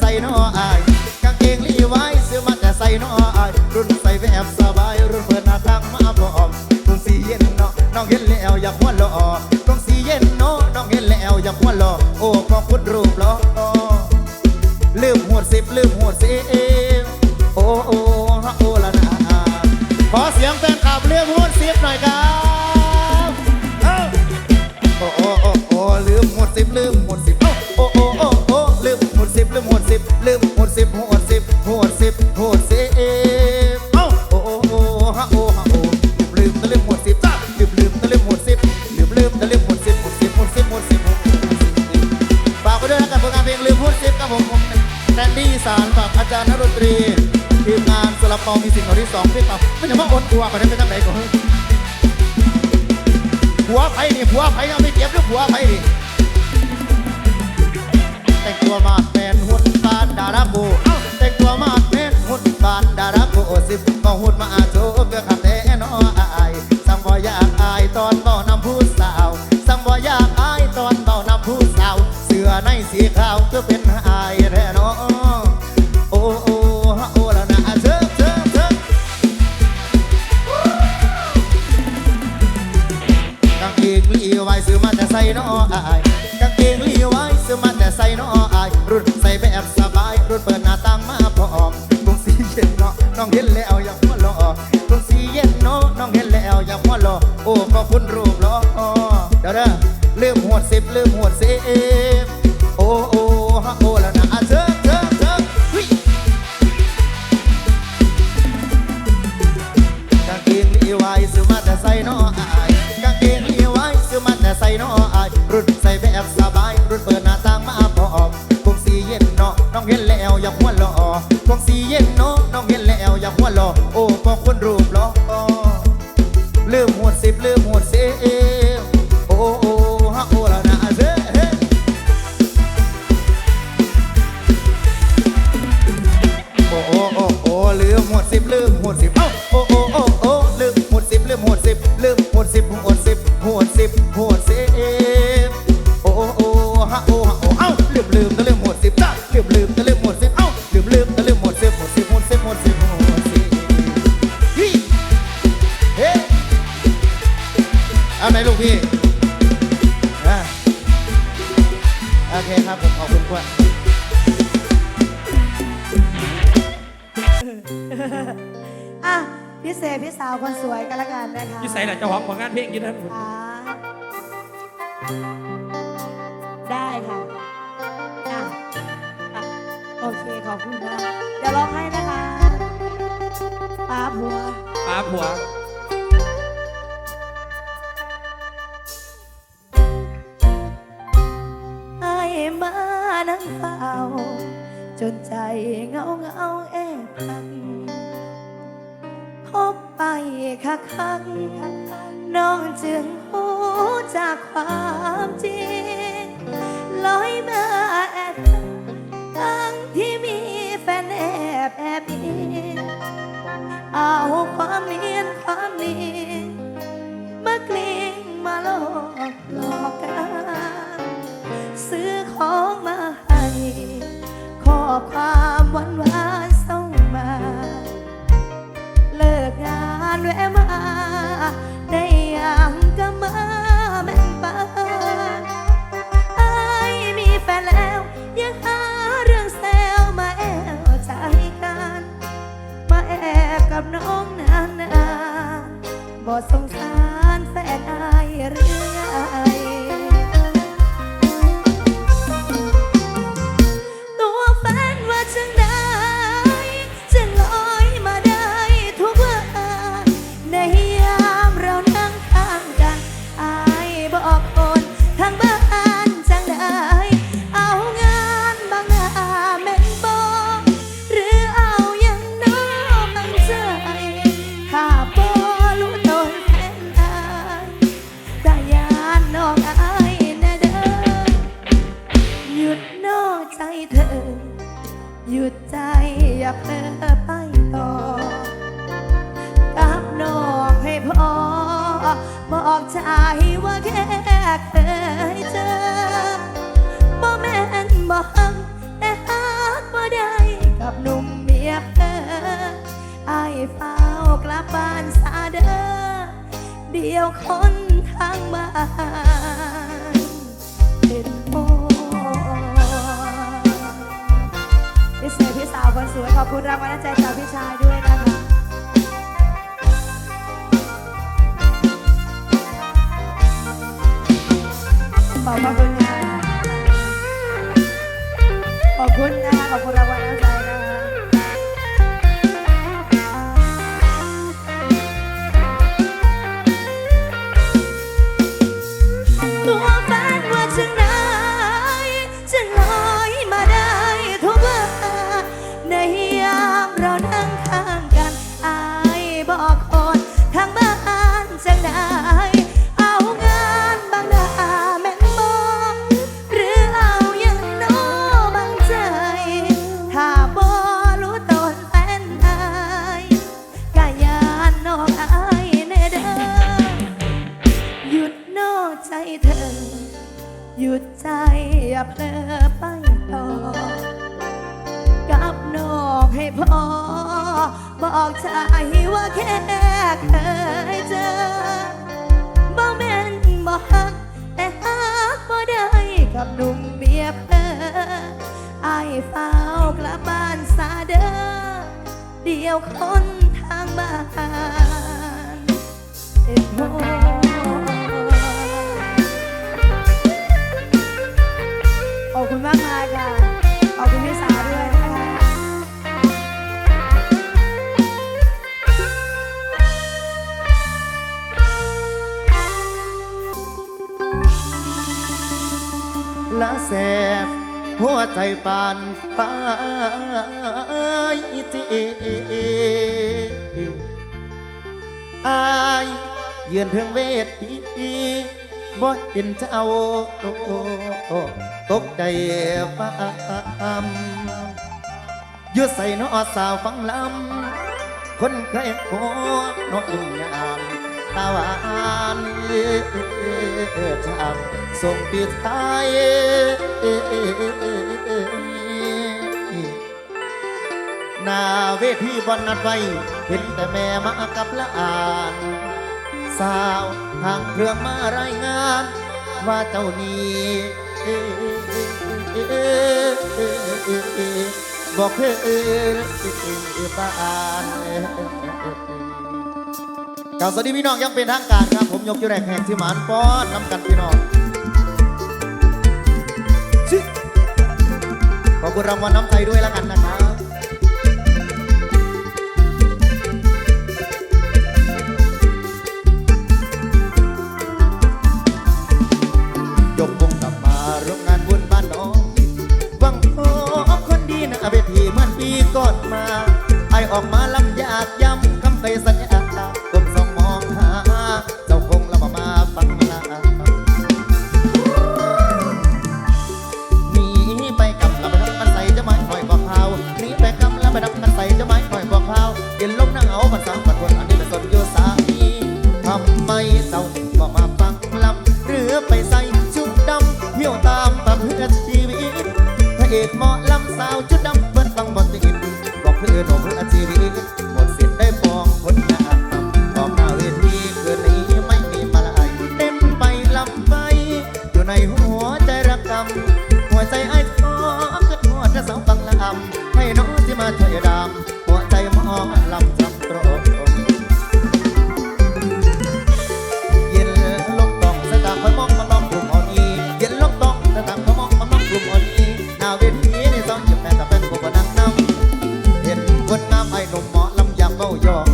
ใส่น้ออายกางเกงลีไว้ซื้อมาแต่ใส่น้ออายรุ่นใส่แบบสบายรุ่นเปิดหน้าทางมาพร้อมรุ่นสีเย็นเนาะน้องเห็นแล้วอยากหัวเราะรุ่นสีเย็นเนาะน้องเห็นแล้วอยากหัวเราะโอ้ขอบคุณรูปหล่อลืมหัวสิบลืมหัวสิโอ้โอ้ แซนดี้สารฝากอาจารย์นดนตรีทีมงานสลับเปามีสิ่งของที่สองพี่เปาไม่ใช่ว่าอดตัวก่อนได้ไปทำไหนก่อนผัวไผ่นี่ผัวไผ่เอาไม่เก็บหรือผัวไผ่นี่แต่งตัวมาดแมนหุ่นบานดาราโบเอ้าแต่งตัวมาดแมนหุ่นบานดาราโบสิบก็หุ่นมาโชว์เพื่อคำแน่นออายสังบ่อยากอายตอนเบานำผู้สาวสังบ่อยากอายตอนเบานำผู้สาว เสื้อในสีขาวก็เป็น ลีไว้ซื้อมาแต่ใส่น้ออายกางเกงลีไว้ซื้อมาแต่ใส่น้ออายรุ่นใส่แบบสบาย รุ่นเปิดหน้าต่างมาพร้อมตรงสีเย็นเนาะน้องเห็นแล้วอยากหัวเราะตรงสีเย็นเนาะน้องเห็นแล้วอยากหัวเราะโอ้ขอบคุณรูปหล่อเดี๋ยวเด้อลืมหัวดสิบลืมหัวดสิ ลืมหัวดสิบโอ้โอ้ฮะโอ้ละนะเชิญเฮ้โอ้โอ้โอ้โอ้ลืมหมดสิบลืมหมดสิบเอ้าโอ้โอ้โอ้โอ้ลืมหมดสิบลืมหมดสิบลืมหมดสิบหมดสิบหมดสิบหมดสิบ คนสวยกันละกันนะคะยี่ใส่แหละเจ้าของผลงานเพลงอยี่นั่นค่ะได้ค่ะอะอะโอเคขอบคุณนะเดี๋ยวร้องให้นะคะป้าบัว ป้าผัวไอ้มานั่งเฝ้า จนใจเงาเงาแอบพังพบ ไปคักคักน้องจึงหูจากความจริงลอยมาแอบทั้งที่มีแฟนแอบแอบอิงเอาความเนียนความเนียนมากลิ้งมาหลอกหลอกกันซื้อของมาให้ขอความหวานหวาน งานแวะมาได้ยังก็มาแบ่งปันไอ้มีแฟนแล้ว ยังหาเรื่องแซวมาแอบใจกัน มาแอบกับน้องนานนาบอสงสาร เดียวคนทางบ้านเป็นโอพิเศษพี่สาวคนสวยขอบคุณรางวัลน้ำใจจากพี่ชายด้วยนะคะขอบคุณค่ะขอบคุณนะคะขอบคุณรางวัลน้ำใเดียวคนทางบ้านเอ็ดโขอบคุณมากมายค่ะ ขอบคุณพี่สาวด้วยนะคะละแสบ หัวใจปานฟ้าจีอายเยือนเทิงเวทีบ่เป็นเจ้าตกใจฟ้ามยืดใส่นอสาวฟังลำคนใครขอน้อยยาม ตาวันทำส่งปีท้ายนาเวทีวันนัดไว้ เห็นแต่แม่มากับละอานสาวทางเครื่องมารายงาน ว่าเจ้านี้บอกเพื่อบ้าน สวัสดีพี่น้องยังเป็นทางการครับ ผมยกยุแรกแหกที่หมานป้อนนำกันพี่น้องขอบคุณรางวัลน้ำใจด้วยแล้วกันนะครับยกวงกลับมาร่วมงานบุญบ้านน้องวังพอคนดีนะเวทีเหมือนปีก่อนมาไอออกมา 那我叫。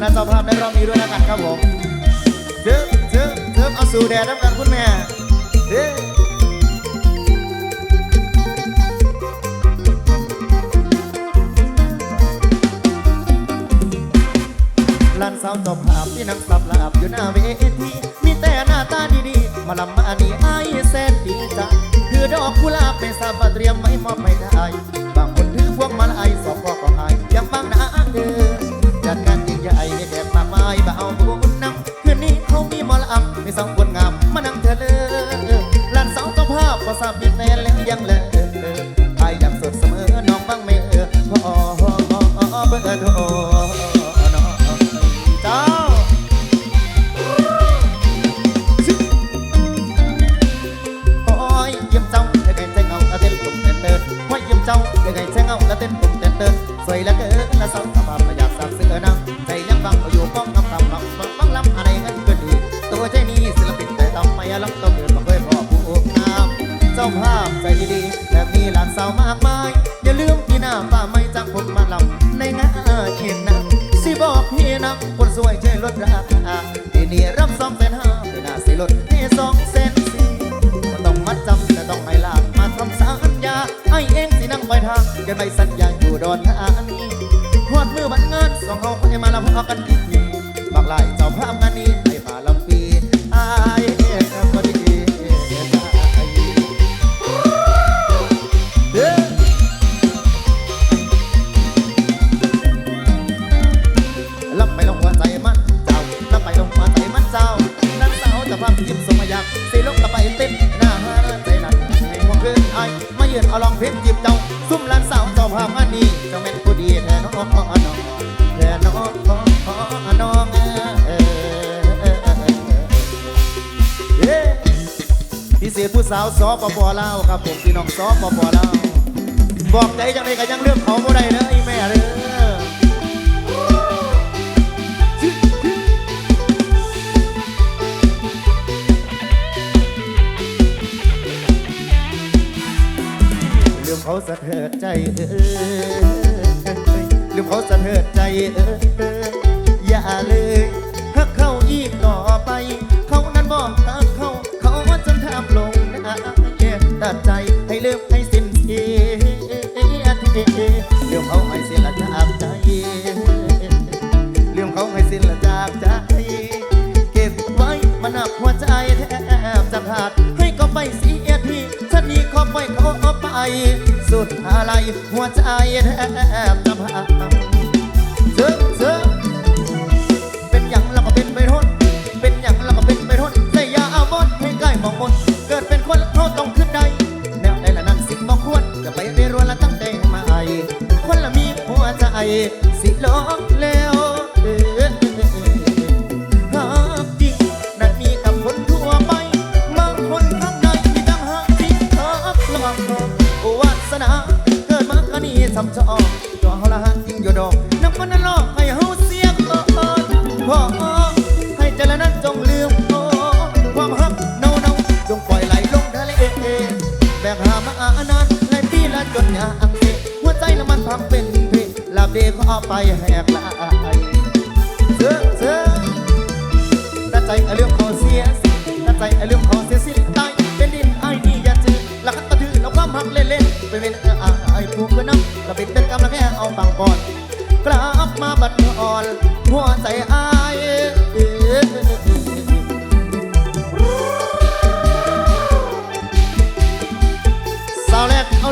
คณะเจ้าภาพในรอบนี้ด้วยแล้วกันครับผมเจิบเจิบเจิบเอาสู่แดดน้ำกันคุณแม่เด้อลานสาวจบภาพที่นั่งสับหลาบอยู่หน้าเวทีมีแต่หน้าตาดีๆ มาลำมาอันนี้ไอ้แสนดีใจคือดอกกุหลาบไม่ทราบเตรียมไว้มอบให้ได้บางคนถือพวกมาลัยสองบอกก็อายยังบางน้า เบอ สัญญาอยู่ดอนธานีหอดมือบันงานสองเขาให้มาลำพอกันทีทีบักหลายเจ้าภาพงานนี้ให้มาลำปีไอ้เอ็ก็ดีเด้อลำไปลงหัวใจมันเจ้าลำไปลงหัวใจมันเจ้านั่นสาวจะพาไปยิ้มสมอยากสีลงกระไปต้นหน้าหาใจนั่นให้หัวเกินไอายมายืนเอาลองเพชรจีบเจ้าซุ่มลานสาวเจ้าภาพงานนี้เจ้าแม่นผู้ดีแท้น้องน้องแท้น้องน้องเออเย้พิเศษผู้สาวสปปลาวครับผมพี่น้องสปปลาวบอกใจจังเลยก็ยังเลือกเขาบ่ได้เด้อไอ้แม่เลย เขาสะเทือนใจเออลืมเขาสะเทือนใจเอออย่าเลยหักเขาอีกต่อไป เขานั้นบอกหักเขาเขาจนทำลงนะตัดใจให้ลืมให้สิ้นเสียลืมเขาให้สิ้นละจากใจลืมเขาให้สิ้นละจากใจเก็บไว้มันหนักหัวใจแทบจะขาดให้ก็ไปเสียทีฉันนี้ขอปเขาเอาไป สุดอะไรหัวใจแทบจะพังเจอเจอเป็นอย่างเราก็เป็นไปทนเป็นอย่างเราก็เป็นไปทนแต่อย่าเอาบดให้ใกล้มองมนเกิดเป็นคนเขาต้องขึ้นได้แนวใดละนั้นสิ่งบอกควรจะไปเรียนรู้และตั้งใจมาไอคนละมีหัวใจสิลอ ใจละมันพังเป็นเพลาบเดขอาไปแหกลายเสือเสือตัดใจไอ้เรื่องขอเสียสิตัดใจไอ้เรื่องขอเสียสิตายเป็นดินไอ้นี่อย่าจืดหลักกระถือเราความหักเล่นๆเป็นเป็นเอออ่าไอ้ผู้ก็น้ำเราเป็นเป็นกำลังแค่เอาปังก่อนกลับมาบัดอ่อนหัวใจอาย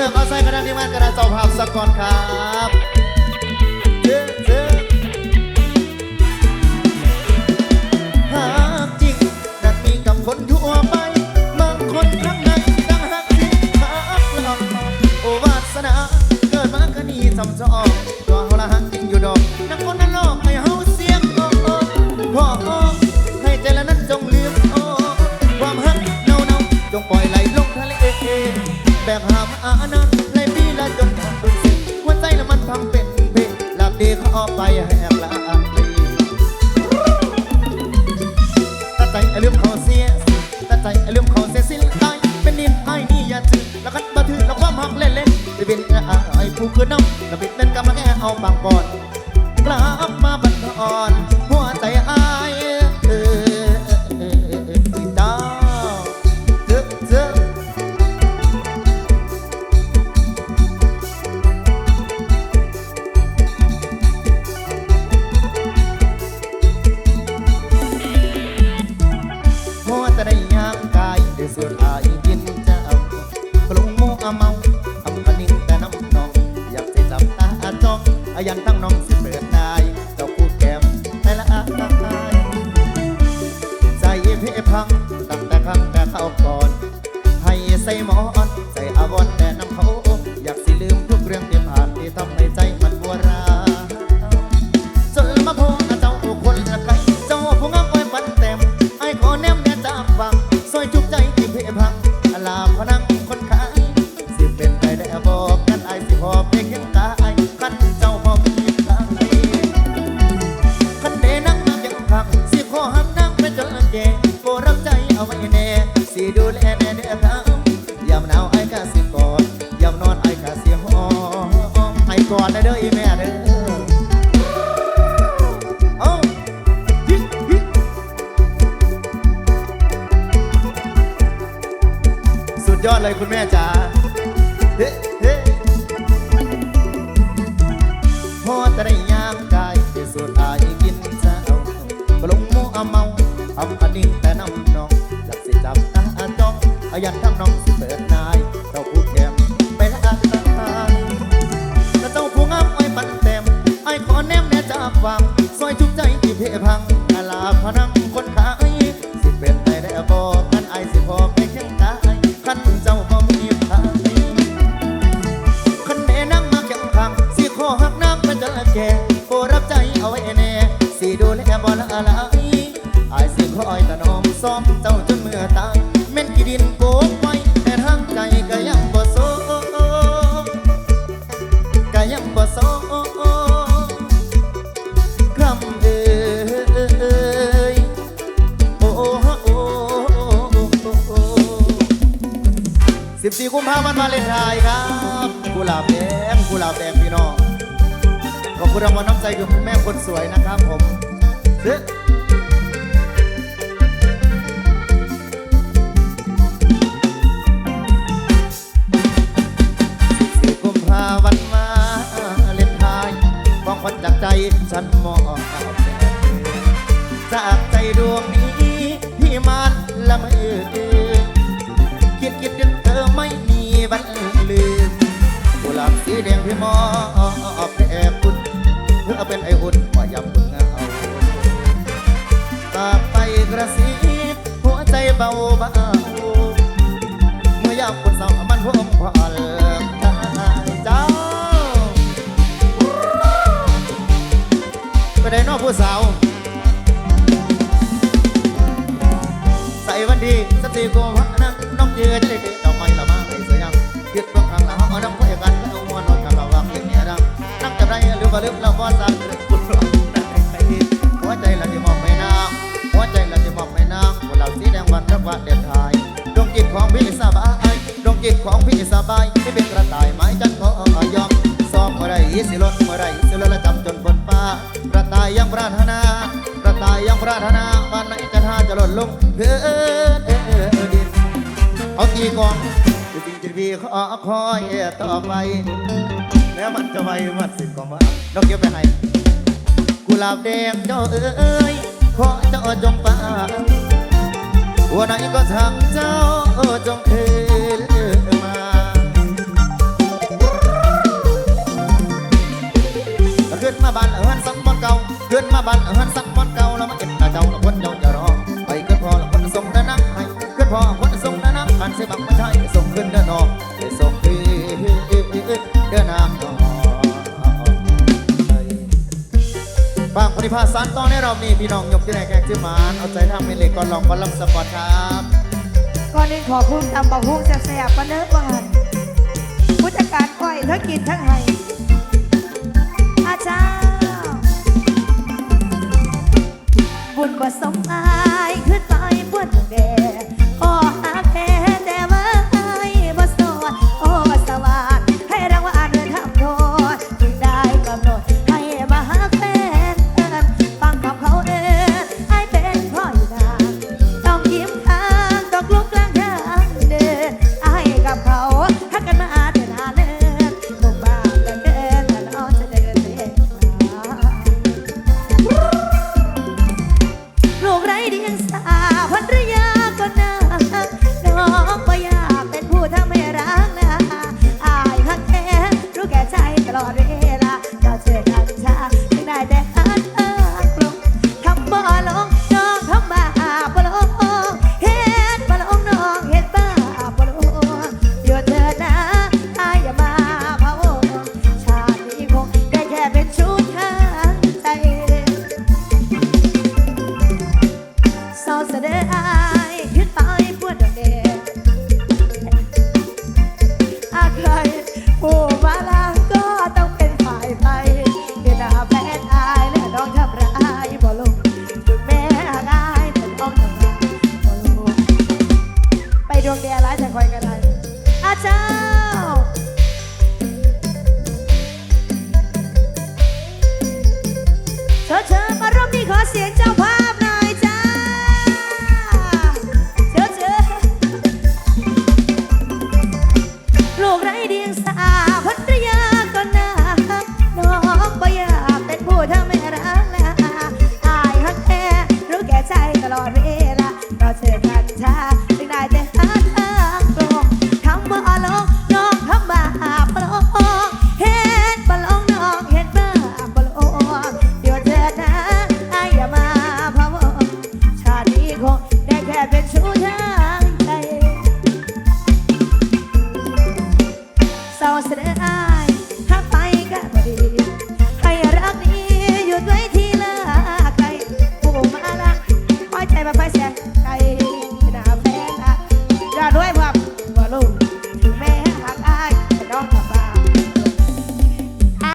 เอาเลิกเอาใส่กระดังที่มันกระดานเจ้าภาพสักก่อนครับ พอจะได้ย่างกายที่สุดอายกินเจ้าบลงมูอเมาทำอันนิ่งแต่น้ำนองอยากสิจับตาจ้องอายันท กายังบ่สอคำเอ่ยโอ้โอ้สิบสี่กุมภาพันธ์วาเลนไทน์ครับกุหลาบแดงกุหลาบแดงพี่น้องขอบคุณรางวัลน้ำใจคือคุณแม่คนสวยนะครับผมเฮ้สี่ ฉันมอบจากใจดวงนี้ที่มันละเมอคิดคิดจนเธอไม่มีวันลืมกุหลาบสีแดงพี่มอบแด่คุณเพื่อเป็นไออุ่นว่ายำคุณเงาตากไปกระซิบหัวใจเบาเบาเมื่อยามคนเศร้ามันพวงพอล ไปได้นอกผู้สาว ใส่วันดีสติโกวะนั่งน้องเยือนเด็กดอกไม้ละมาให้สวยงามยึดเบื้องข้างหลังเอาน้ำไฟกันเอามวนนอนกันระวังเรื่องเนี้ยดังนั่งจะได้หรือว่าลืมเราว่าสารคุณร้องได้หัวใจเราจะมองไม่นางหัวใจเราจะมองไม่นางพวกเราสีแดงวันรับว่าเด่นทายดวงจิตของพี่สบายดวงจิตของพี่สบายที่เป็นกระต่าย ลงเพื่อดินเอาตีกองจริงจริงพี่ขอคอยต่อไป แล้วมันจะไปมันสิบกว่ามาดอกเก็บไปให้กุหลาบแดงเจ้าเอ้ยขอเจ้าจงปาวันไหนก็ทางเจ้าจงเทมาขึ้นมาบ้านเอินสักบอนเก่าขึ้นมาบ้านเอินสักบอนเก่า คนส่งด้านนักขันเสบักมาใช่ส่งขึ้นเดินนอกไปส่งขึ้นเดินน้ำนบางปฏิภาสารต่อในรอบนี้พี่น้องยกที่ไหนแกงชื่อมานเอาใจทางเมเล็กก่อนลองก่อนลำสปอร์ตครับก่อนอื่นขอพุ่มตำบักพุ่งแซ่บๆมาเนื้อว่าหันผู้จัดการก้อยทั้งกินทั้งไห้อาจารย์บุญบ่สมอา